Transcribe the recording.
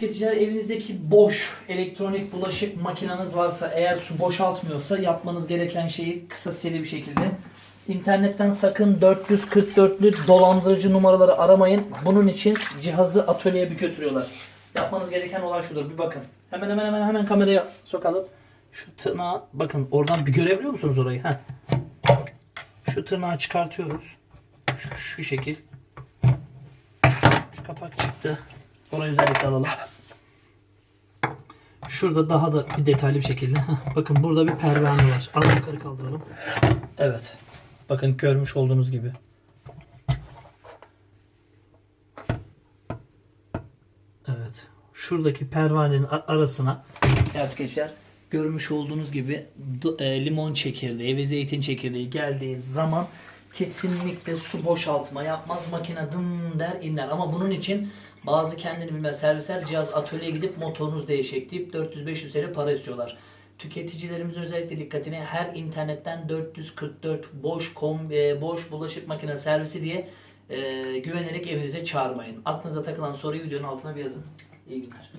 tüketiciler evinizdeki boş elektronik bulaşık makineniz varsa eğer su boşaltmıyorsa yapmanız gereken şeyi kısa seri bir şekilde internetten sakın 444'lü dolandırıcı numaraları aramayın. Bunun için cihazı atölyeye bir götürüyorlar. Yapmanız gereken olay şudur bir bakın. Hemen hemen hemen hemen kameraya sokalım. Şu tırnağı bakın oradan bir görebiliyor musunuz orayı? Heh. Şu tırnağı çıkartıyoruz. Şu, şu şekil. Şu kapak çıktı. Orayı özellikle alalım. Şurada daha da bir detaylı bir şekilde. Bakın burada bir pervane var. Az yukarı kaldıralım. Evet. Bakın görmüş olduğunuz gibi. Evet. Şuradaki pervanenin arasına gençler görmüş olduğunuz gibi e, limon çekirdeği ve zeytin çekirdeği geldiği zaman kesinlikle su boşaltma yapmaz makine dım der iner ama bunun için bazı kendini bilmez servisler cihaz atölyeye gidip motorunuz değişik deyip 400-500 TL para istiyorlar. Tüketicilerimizin özellikle dikkatini her internetten 444 boş kom, e, boş bulaşık makine servisi diye e, güvenerek evinize çağırmayın. Aklınıza takılan soruyu videonun altına bir yazın. İyi günler.